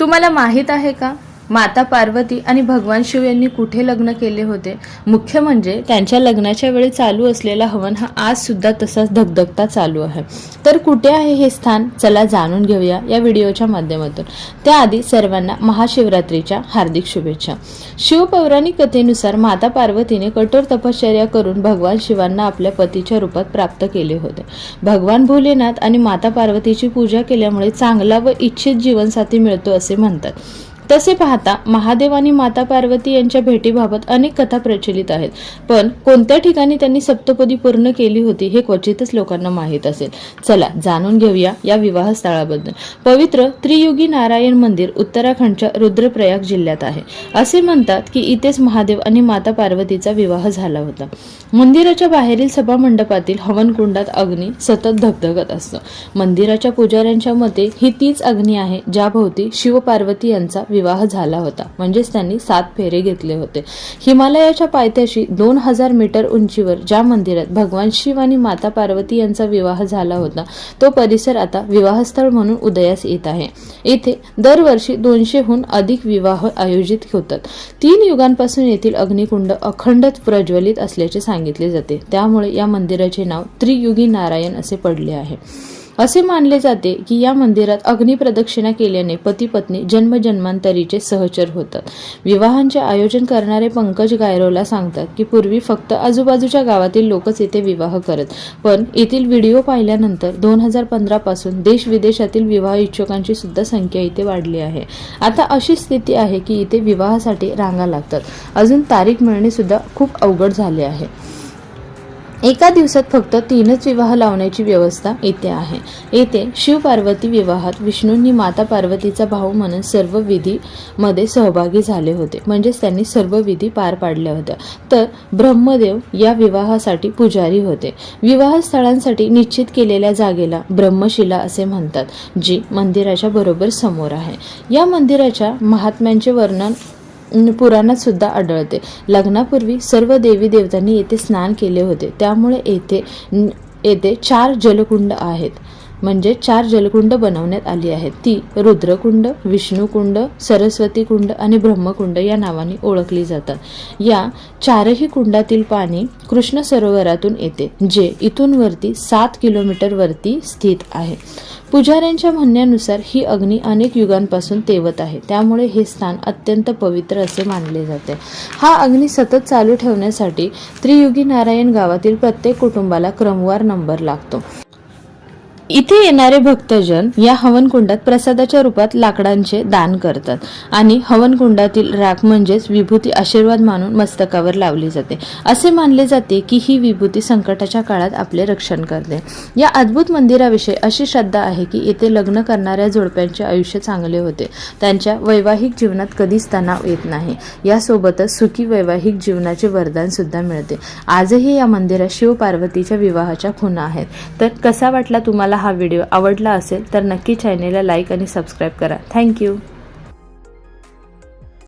तुम्हाला माहीत आहे का? माता पार्वती आणि भगवान शिव यांनी कुठे लग्न केले होते? मुख्य म्हणजे त्यांच्या लग्नाच्या वेळी चालू असलेला हवन हा आज सुद्धा तसाच धगधगता चालू आहे. तर कुठे आहे हे स्थान? चला जाणून घेऊया या व्हिडिओच्या माध्यमातून. त्याआधी सर्वांना महाशिवरात्रीच्या हार्दिक शुभेच्छा. शिवपौराणिक कथेनुसार माता पार्वतीने कठोर तपश्चर्या करून भगवान शिवांना आपल्या पतीच्या रूपात प्राप्त केले होते. भगवान भोलेनाथ आणि माता पार्वतीची पूजा केल्यामुळे चांगला व इच्छित जीवनसाथी मिळतो असे म्हणतात. तसे पाहता महादेव आणि माता पार्वती यांच्या भेटीबाबत अनेक कथा प्रचलित आहेत. पण कोणत्या ठिकाणी त्यांनी सप्तपदी पूर्ण केली होती हे क्वचितच लोकांना माहीत असेल. चला जाणून घेऊया या विवाह स्थळाबद्दल पवित्र त्रियुगी नारायण मंदिर उत्तराखंडच्या रुद्रप्रयाग जिल्ह्यात आहे. असे म्हणतात की इथेच महादेव आणि माता पार्वतीचा विवाह झाला होता. मंदिराच्या बाहेरील सभा मंडपातील हवनकुंडात अग्नी सतत धगधगत असतो. मंदिराच्या पुजाऱ्यांच्या मते ही तीच अग्नी आहे ज्याभोवती शिवपार्वती यांचा विवाह झाला होता. म्हणजेच त्यांनी सात फेरे घेतले होते. हिमालयाच्या पायथ्याशी दोन हजार मीटर उंचीवर ज्या मंदिरात भगवान शिव आणि माता पार्वती यांचा विवाह झाला होता तो परिसर आता विवाहस्थळ म्हणून उदयास येत आहे. येथे दरवर्षी दोनशेहून अधिक विवाह आयोजित होतात. तीन युगांपासून येथील अग्निकुंड अखंड प्रज्वलित असल्याचे सांगितले जाते. त्यामुळे या मंदिराचे नाव त्रियुगी नारायण असे पडले आहे. असे मानले जाते की या मंदिरात अग्निप्रदक्षिणा केल्याने पती पत्नी जन्मजन्मांतरीचे सहचर होतात. विवाहांचे आयोजन करणारे पंकज गायरोला सांगतात की पूर्वी फक्त आजूबाजूच्या गावातील लोकच येथे विवाह करत पण येथील व्हिडिओ पाहिल्यानंतर दोन हजार पंधरा पासून देश विदेशातील विवाह इच्छुकांची सुद्धा संख्या इथे वाढली आहे. आता अशी स्थिती आहे की इथे विवाहासाठी रांगा लागतात. अजून तारीख मिळणे सुद्धा खूप अवघड झाले आहे. एका दिवसात फक्त तीनच विवाह लावण्याची व्यवस्था येथे आहे. येथे शिव पार्वती विवाहात विष्णूंनी माता पार्वतीचा भाऊ म्हणून सर्व विधीमध्ये सहभागी झाले होते. म्हणजेच त्यांनी सर्व विधी पार पाडल्या होत्या. तर ब्रह्मदेव या विवाहासाठी पुजारी होते. विवाहस्थळांसाठी निश्चित केलेल्या जागेला ब्रह्मशिला असे म्हणतात जी मंदिराच्या बरोबर समोर आहे. या मंदिराच्या महात्म्यांचे वर्णन पुराणात सुद्धा आढळते. लग्नापूर्वी सर्व देवी देवतांनी येथे स्नान केले होते. त्यामुळे येथे येथे चार जलकुंड आहेत. म्हणजे चार जलकुंड बनवण्यात आली आहेत. ती रुद्रकुंड विष्णुकुंड सरस्वती कुंड आणि ब्रह्मकुंड या नावाने ओळखली जातात. या चारही कुंडातील पाणी कृष्ण सरोवरातून येते जे इथून वरती सात किलोमीटर वरती स्थित आहे. पुजाऱ्यांच्या म्हणण्यानुसार ही अग्नी अनेक युगांपासून तेवत आहे. त्यामुळे हे स्थान अत्यंत पवित्र असे मानले जाते. हा अग्नी सतत चालू ठेवण्यासाठी त्रियुगी नारायण गावातील प्रत्येक कुटुंबाला क्रमवार नंबर लागतो. इथे येणारे भक्तजन या हवनकुंडात प्रसादाच्या रूपात लाकडांचे दान करतात. आणि हवनकुंडातील राख म्हणजेच विभूती आशीर्वाद मानून मस्तकावर लावली जाते. असे मानले जाते की ही विभूती संकटाच्या काळात आपले रक्षण करते. या अद्भुत मंदिराविषयी अशी श्रद्धा आहे की येथे लग्न करणाऱ्या जोडप्यांचे आयुष्य चांगले होते. त्यांच्या वैवाहिक जीवनात कधीच तणाव येत नाही. यासोबतच सुखी वैवाहिक जीवनाचे वरदान सुद्धा मिळते. आजही या मंदिरात शिव पार्वतीच्या विवाहाच्या खुणा आहेत. तर कसा वाटला तुम्हाला तुम्हाला हा व्हिडिओ आवडला असेल तर नक्की चॅनेलला लाईक आणि सबस्क्राईब करा. थँक्यू